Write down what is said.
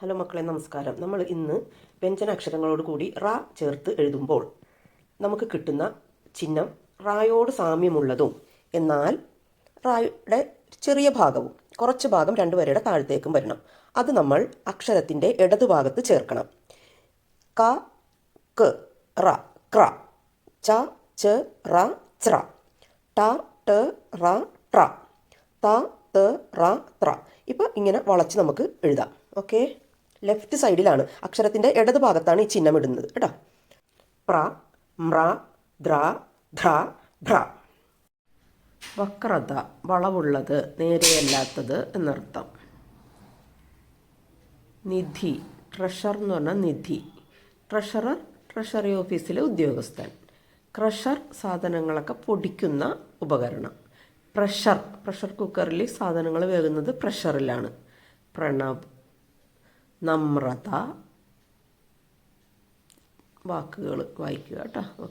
Hello മക്കളെ നമസ്കാരം. നമ്മൾ ഇന്ന് വ്യഞ്ജനാക്ഷരങ്ങളോട് കൂടി റ ചേർത്ത് എഴുതുമ്പോൾ നമുക്ക് കിട്ടുന്ന ചിഹ്നം റായോട് സാമ്യമുള്ളതും എന്നാൽ റായുടെ ചെറിയ ഭാഗവും കുറച്ച് ഭാഗം രണ്ട് വരയുടെ താഴത്തേക്കും വരണം. അത് നമ്മൾ അക്ഷരത്തിന്റെ ഇടതുഭാഗത്ത് ചേർക്കണം. ക ക റ ക്ര ച ച റ ച്ര ട ട റ ട്ര. ത ത റ ത്ര. ഇപ്പം ഇങ്ങനെ വളച്ച് നമുക്ക് എഴുതാം. ഓക്കെ? ലെഫ്റ്റ് സൈഡിലാണ് അക്ഷരത്തിന്റെ ഇടത് ഭാഗത്താണ് ഈ ചിഹ്നം ഇടുന്നത് കേട്ടോ. പ്ര മ്ര ദ്ര ധ്ര ഭ്ര. വക്രത വളവുള്ളത് നേരെയല്ലാത്തത് എന്നർത്ഥം. നിധി ട്രഷർ എന്ന് പറഞ്ഞാൽ നിധി. ട്രഷറർ ട്രഷറി ഓഫീസിലെ ഉദ്യോഗസ്ഥൻ. ക്രഷർ സാധനങ്ങളൊക്കെ പൊടിക്കുന്ന ഉപകരണം. പ്രഷർ പ്രഷർ കുക്കറിൽ സാധനങ്ങൾ വേകുന്നത് പ്രഷറിലാണ്. പ്രണവ് നമ്രത വാക്കുകൾ വായിക്കുക കേട്ടോ.